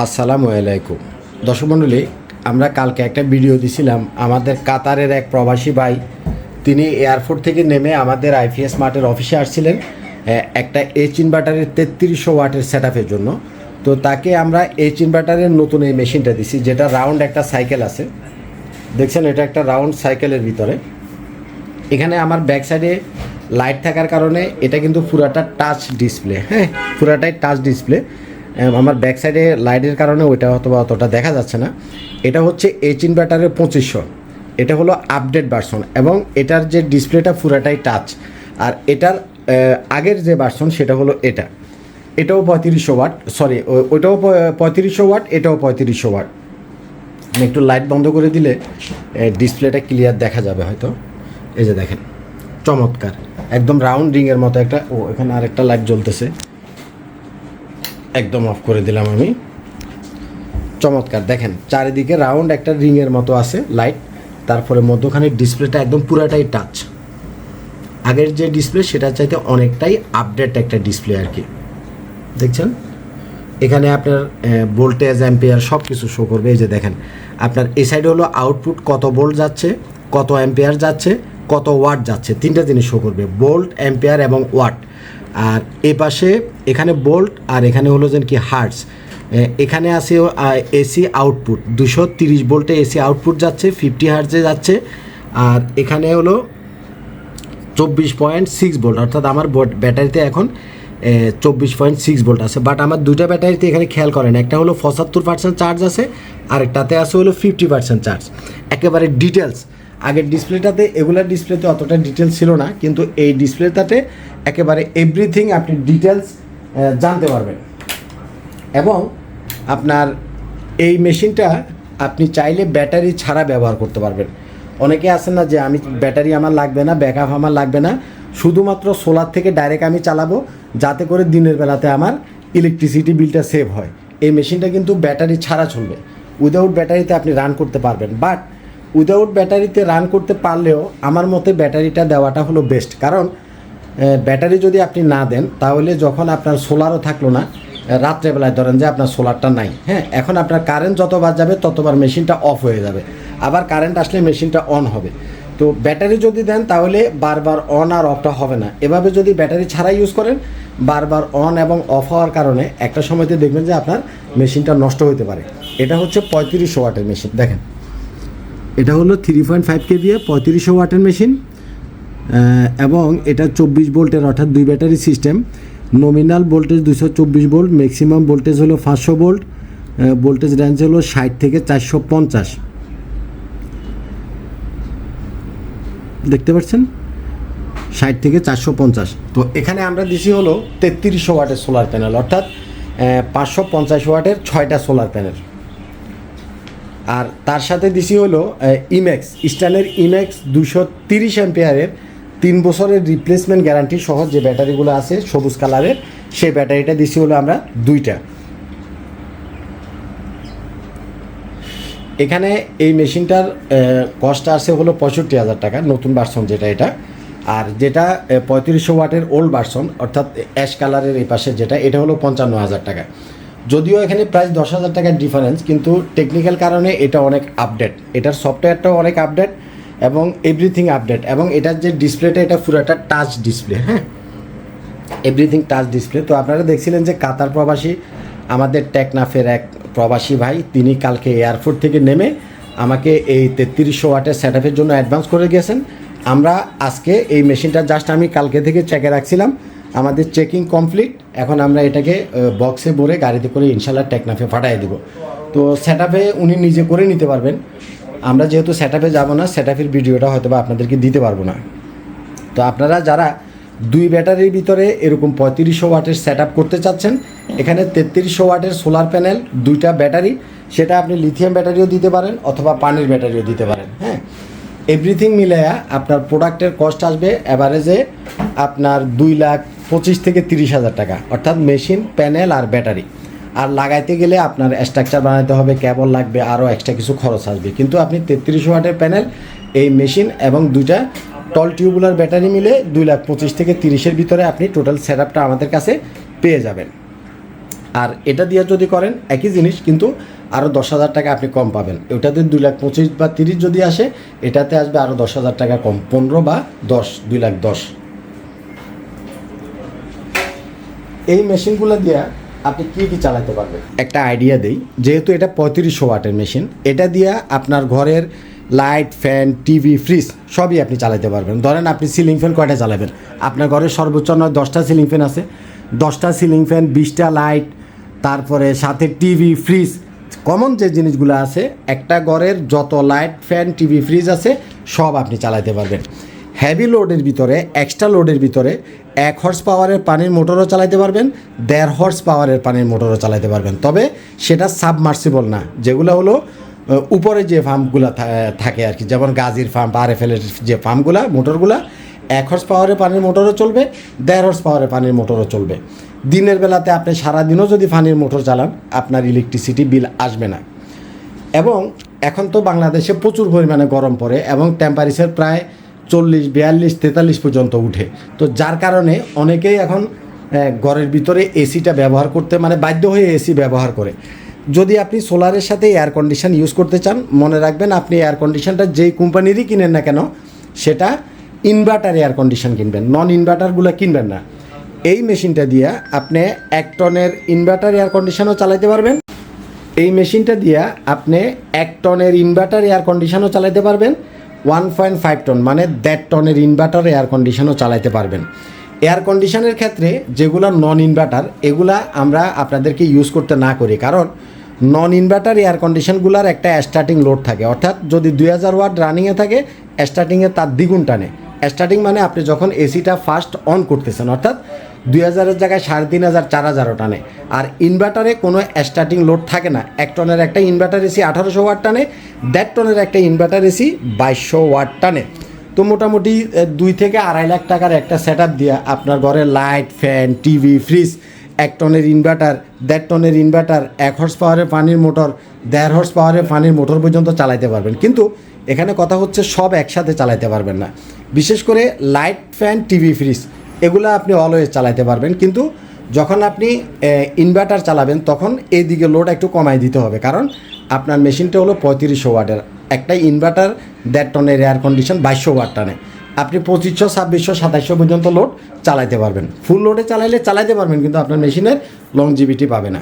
আসসালামু আলাইকুম। দর্শক মণ্ডলী, আমরা কালকে একটা ভিডিও দিছিলাম। আমাদের কাতারের এক প্রবাসী ভাই, তিনি এয়ারপোর্ট থেকে নেমে আমাদের আইপিএস মার্টের অফিসে আসছিলেন একটা এইচ ইনভার্টারের তেত্রিশশো ওয়াটের সেট জন্য। তো তাকে আমরা এইচ ইনভার্টারের নতুন এই মেশিনটা দিছি, যেটা রাউন্ড একটা সাইকেল আছে। দেখছেন, এটা একটা রাউন্ড সাইকেলের ভিতরে। এখানে আমার ব্যাক সাইডে লাইট থাকার কারণে এটা কিন্তু পুরাটা টাচ ডিসপ্লে হ্যাঁ? পুরাটাই টাচ ডিসপ্লে আমার ব্যাক সাইডে লাইটের কারণে ওইটা হয়তো বা অতটা দেখা যাচ্ছে না। এটা হচ্ছে এইচ ইনভার্টারের পঁচিশশো। এটা হলো আপডেট ভার্সন এবং এটার যে ডিসপ্লেটা পুরাটাই টাচ আর এটার আগের যে ভার্সন সেটা হলো এটা। এটাও পঁয়ত্রিশশো ওয়াট সরি ওইটাও পঁয়ত্রিশশো ওয়াট এটাও পঁয়ত্রিশশো ওয়াট একটু লাইট বন্ধ করে দিলে ডিসপ্লেটা ক্লিয়ার দেখা যাবে হয়তো। এই যে দেখেন, চমৎকার। একদম রাউন্ড রিংয়ের মতো একটা, ও, এখানে আরেকটা লাইট জ্বলতেছে। একদম অফ করে দিলাম আমি। চমৎকার, দেখেন, চারিদিকে রাউন্ড একটা রিংয়ের মতো আছে লাইট তারপরে মধ্যখানে ডিসপ্লেটা একদম পুরাটাই টাচ আগের যে ডিসপ্লে সেটা চাইতে অনেকটাই আপডেট একটা ডিসপ্লে আর কি। দেখছেন? এখানে আপনার ভোল্টেজ অ্যাম্পিয়ার সব কিছু শো করবে। এই যে দেখেন, আপনার এই সাইডে হলো আউটপুট কত ভোল্ট যাচ্ছে, কত অ্যাম্পিয়ার যাচ্ছে, কত ওয়াট যাচ্ছে। তিনটা জিনিস শো করবে ভোল্ট অ্যাম্পিয়ার এবং ওয়াট আর এ পাশে এখানে বোল্ট আর এখানে হলো যেন কি হার্টস। এখানে আছে এসি আউটপুট। দুশো তিরিশ ভোল্টে এসি আউটপুট যাচ্ছে, ফিফটি হার্টসে যাচ্ছে। আর এখানে হলো চব্বিশ পয়েন্ট সিক্স ভোল্ট অর্থাৎ আমার ব্যাটারিতে এখন চব্বিশ পয়েন্ট সিক্স ভোল্ট আছে। বাট আমার দুইটা ব্যাটারিতে এখানে খেয়াল করেন, একটা হলো পঁচাত্তর পার্সেন্ট চার্জ আছে আরেকটাতে আছে হলো ফিফটি পার্সেন্ট চার্জ। একেবারে ডিটেলস আগের ডিসপ্লেটাতে, এগুলার ডিসপ্লেতে অতটা ডিটেলস ছিল না, কিন্তু এই ডিসপ্লেটাতে একেবারে এভরিথিং আপনি ডিটেলস জানতে পারবেন। এবং আপনার এই মেশিনটা আপনি চাইলে ব্যাটারি ছাড়া ব্যবহার করতে পারবেন। অনেকে আছেন না যে আমি ব্যাটারি আমার লাগবে না ব্যাকআপ আমার লাগবে না। শুধুমাত্র সোলার থেকে ডাইরেক্ট আমি চালাবো, যাতে করে দিনের বেলাতে আমার ইলেকট্রিসিটি বিলটা সেভ হয়। এই মেশিনটা কিন্তু ব্যাটারি ছাড়া চলবে। উইদাউট ব্যাটারিতে আপনি রান করতে পারবেন। বাট উইদাউট ব্যাটারিতে রান করতে পারলেও আমার মতে ব্যাটারিটা দেওয়াটা হলো বেস্ট কারণ ব্যাটারি যদি আপনি না দেন, তাহলে যখন আপনার সোলারও থাকল না রাত্রেবেলায় ধরেন যে আপনার সোলারটা নাই হ্যাঁ? এখন আপনার কারেন্ট যতবার যাবে, ততবার মেশিনটা অফ হয়ে যাবে। আবার কারেন্ট আসলে মেশিনটা অন হবে। তো ব্যাটারি যদি দেন, তাহলে বারবার অন আর অফটা হবে না। এভাবে যদি ব্যাটারি ছাড়া ইউজ করেন, বারবার অন এবং অফ হওয়ার কারণে একটা সময়তে দেখবেন যে আপনার মেশিনটা নষ্ট হতে পারে। এটা হচ্ছে পঁয়ত্রিশশো ওয়াটের মেশিন, দেখেন। এটা হলো থ্রি পয়েন্ট ফাইভ কেভিএ পঁয়ত্রিশশো ওয়াটের মেশিন। এবং এটা চব্বিশ ভোল্টের, অর্থাৎ দুই ব্যাটারি সিস্টেম। নমিনাল ভোল্টেজ দুশো চব্বিশ ভোল্ট ম্যাক্সিমাম ভোল্টেজ হলো পাঁচশো ভোল্ট ভোল্টেজ রেঞ্জ হলো ষাট থেকে চারশো পঞ্চাশ। দেখতে পাচ্ছেন? ষাট থেকে চারশো পঞ্চাশ। তো এখানে আমরা দিছি হলো তেত্রিশশো ওয়াটের সোলার প্যানেল অর্থাৎ পাঁচশো পঞ্চাশ ওয়াটের ছয়টা সোলার প্যানেল আর তার সাথে দিছি হলো ইমেক্স স্টানের ইমেক্স দুশো তিরিশ অ্যাম্পিয়ারের তিন বছরের রিপ্লেসমেন্ট গ্যারান্টি সহ যে ব্যাটারিগুলো আছে সবুজ কালারের, সেই ব্যাটারিটা দিছি হলো আমরা দুইটা। এখানে এই মেশিনটার কস্ট আছে হলো পঁয়ষট্টি হাজার টাকা, নতুন ভার্সন যেটা এটা। আর যেটা পঁয়ত্রিশশো ওয়াটের ওল্ড ভার্সন অর্থাৎ অ্যাশ কালারের এই পাশে যেটা, এটা হলো পঞ্চান্ন হাজার টাকা। যদিও এখানে প্রায় দশ হাজার টাকার ডিফারেন্স কিন্তু টেকনিক্যাল কারণে এটা অনেক আপডেট এটার সফটওয়্যারটাও অনেক আপডেট এবং এভরিথিং আপডেট এবং এটার যে ডিসপ্লেটা এটা পুরোটা টাচ ডিসপ্লে হ্যাঁ? এভরিথিং টাচ ডিসপ্লে তো আপনারা দেখছিলেন যে কাতার প্রবাসী, আমাদের টেকনাফের এক প্রবাসী ভাই, তিনি কালকে এয়ারপোর্ট থেকে নেমে আমাকে এই তেত্রিশশো ওয়াটের সেট জন্য অ্যাডভান্স করে গেছেন। আমরা আজকে এই মেশিনটা জাস্ট আমি কালকে থেকে চেকে রাখছিলাম। আমাদের চেকিং কমপ্লিট এখন আমরা এটাকে বক্সে ভরে গাড়িতে করে ইনশাল্লাহ টেকনাফে পাঠিয়ে দেবো। তো সেট উনি নিজে করে নিতে পারবেন। আমরা যেহেতু সেট আপে যাব না সেট আপের ভিডিওটা হয়তো বা আপনাদেরকে দিতে পারব না। তো আপনারা যারা দুই ব্যাটারির ভিতরে এরকম পঁয়ত্রিশশো ওয়াটের সেট করতে চাচ্ছেন, এখানে তেত্রিশশো ওয়াটের সোলার প্যানেল দুইটা ব্যাটারি, সেটা আপনি লিথিয়াম ব্যাটারিও দিতে পারেন অথবা পানির ব্যাটারিও দিতে পারেন হ্যাঁ? এভরিথিং মিলাইয়া আপনার প্রোডাক্টের কস্ট আসবে অ্যাভারেজে আপনার দুই লাখ পঁচিশ থেকে তিরিশ হাজার টাকা, অর্থাৎ মেশিন প্যানেল আর ব্যাটারি। আর লাগাইতে গেলে আপনার স্ট্রাকচার বানাতে হবে কেবল লাগবে আরও এক্সট্রা কিছু খরচ আসবে। কিন্তু আপনি তেত্রিশ ওয়াটের প্যানেল এই মেশিন এবং দুইটা টল টিউবুলার ব্যাটারি মিলে দুই লাখ পঁচিশ থেকে তিরিশের ভিতরে আপনি টোটাল সেট আমাদের কাছে পেয়ে যাবেন। আর এটা দিয়ে যদি করেন, একই জিনিস, কিন্তু আরও দশ হাজার টাকা আপনি কম পাবেন। ওটাতে দুই লাখ পঁচিশ বা তিরিশ যদি আসে, এটাতে আসবে আরও দশ হাজার টাকা কম, পনেরো বা দশ, দুই লাখ দশ। এই মেশিনগুলো দিয়ে আপনি কী কী চালাতে পারবেন? একটা আইডিয়া দেই, যেহেতু এটা পঁয়ত্রিশশো ওয়াটের মেশিন এটা দিয়ে আপনার ঘরের লাইট ফ্যান টিভি ফ্রিজ সবই আপনি চালাতে পারবেন। ধরেন আপনি সিলিং ফ্যান কয়টা চালাবেন? আপনার ঘরে সর্বোচ্চ নয়, দশটা সিলিং ফ্যান আছে। দশটা সিলিং ফ্যান বিশটা লাইট তারপরে সাথে টিভি ফ্রিজ কমন যে জিনিসগুলো আছে, একটা ঘরের যত লাইট ফ্যান টিভি ফ্রিজ আছে, সব আপনি চালাতে পারবেন। হেভি লোডের ভিতরে এক্সট্রা লোডের ভিতরে এক হর্স পাওয়ারের পানির মোটরও চালাইতে পারবেন, দেড় হর্স পাওয়ারের পানির মোটরও চালাইতে পারবেন। তবে সেটা সাবমার্সিবল না, যেগুলো হলো উপরে যে ফার্মগুলো থাকে আর কি, যেমন গাজির ফার্ম আর এফ এলের যে ফার্মগুলো মোটরগুলো, এক হর্স পাওয়ারের পানির মোটরও চলবে, দেড় হর্স পাওয়ারের পানির মোটরও চলবে। দিনের বেলাতে আপনি সারাদিনও যদি পানির মোটর চালান, আপনার ইলেকট্রিসিটি বিল আসবে না। এবং এখন তো বাংলাদেশে প্রচুর পরিমাণে গরম পড়ে এবং টেম্পারেচার প্রায় চল্লিশ, বিয়াল্লিশ, তেতাল্লিশ পর্যন্ত উঠে। তো যার কারণে অনেকেই এখন ঘরের ভিতরে এসিটা ব্যবহার করতে মানে বাধ্য হয়ে এসি ব্যবহার করে। যদি আপনি সোলারের সাথে এয়ার কন্ডিশন ইউজ করতে চান, মনে রাখবেন আপনি এয়ার কন্ডিশনটা যেই কোম্পানিরই কিনেন না কেন, সেটা ইনভার্টার এয়ার কন্ডিশন কিনবেন। নন ইনভার্টারগুলো কিনবেন না। এই মেশিনটা দিয়ে আপনি এক টনের ইনভার্টার এয়ার কন্ডিশনও চালাতে পারবেন। এই মেশিনটা দিয়ে আপনি এক টনের ইনভার্টার এয়ার কন্ডিশনও চালাতে পারবেন। ওয়ান পয়েন্ট ফাইভ টন মানে দেড় টনের ইনভার্টার এয়ার কন্ডিশনও চালাইতে পারবেন। এয়ার কন্ডিশনের ক্ষেত্রে যেগুলো নন ইনভার্টার এগুলা আমরা আপনাদেরকে ইউজ করতে না করি। কারণ নন ইনভার্টার এয়ার কন্ডিশনগুলোর একটা স্টার্টিং লোড থাকে। অর্থাৎ যদি দুই হাজার ওয়াট রানিংয়ে থাকে স্টার্টিংয়ে তার দ্বিগুণ টানে। স্টার্টিং মানে আপনি যখন এসিটা ফার্স্ট অন করতেছেন, অর্থাৎ দুই হাজারের জায়গায় সাড়ে তিন হাজার, চার হাজারও টানে। আর ইনভার্টারে কোনো স্টার্টিং লোড থাকে না। এক টনের একটা ইনভার্টার এসি আঠারোশো ওয়াট টানে, দেড় টনের একটা ইনভার্টার এসি বাইশশো ওয়াট টানে। তো মোটামুটি দুই থেকে আড়াই লাখ টাকার একটা সেট আপ দিয়ে আপনার ঘরে লাইট ফ্যান টিভি ফ্রিজ এক টনের ইনভার্টার দেড় টনের ইনভার্টার এক হর্স পাওয়ারের পানির মোটর দেড় হর্স পাওয়ারের পানির মোটর পর্যন্ত চালাইতে পারবেন। কিন্তু এখানে কথা হচ্ছে সব একসাথে চালাইতে পারবেন না। বিশেষ করে লাইট ফ্যান, টিভি, ফ্রিজ, এগুলো আপনি অলওয়েজ চালাতে পারবেন। কিন্তু যখন আপনি ইনভার্টার চালাবেন, তখন এই দিকে লোড একটু কমাই দিতে হবে। কারণ আপনার মেশিনটা হলো পঁয়ত্রিশশো ওয়াটের। একটা ইনভার্টার দেড় টনের এয়ার কন্ডিশন বাইশশো ওয়াট টানে। আপনি পঁচিশশো, ছাব্বিশশো, সাতাইশশো পর্যন্ত লোড চালাতে পারবেন। ফুল লোডে চালাইলে চালাতে পারবেন, কিন্তু আপনার মেশিনের লংজিভিটি পাবে না।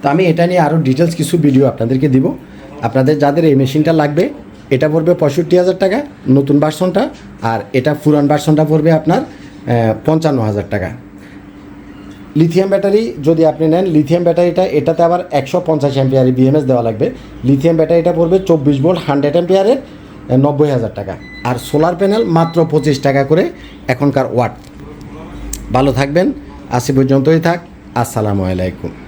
তো আমি এটা নিয়ে আরও ডিটেলস কিছু ভিডিও আপনাদেরকে দিব। আপনাদের যাদের এই মেশিনটা লাগবে এটা পড়বে পঁয়ষট্টি হাজার টাকা, নতুন ভার্সনটা আর এটা পুরান ভার্সনটা পড়বে আপনার পঞ্চান্ন হাজার টাকা। লিথিয়াম ব্যাটারি যদি আপনি নেন লিথিয়াম ব্যাটারিটা এটাতে আবার একশো পঞ্চাশ অ্যাম্পিয়ারের বিএমএস দেওয়া লাগবে। লিথিয়াম ব্যাটারিটা পড়বে চব্বিশ ভোল্ট হান্ড্রেড অ্যাম্পিয়ারের নব্বই হাজার টাকা। আর সোলার প্যানেল মাত্র পঁচিশ টাকা করে এখনকার ওয়াট ভালো থাকবেন আশি পর্যন্তই থাক। আসসালামু আলাইকুম।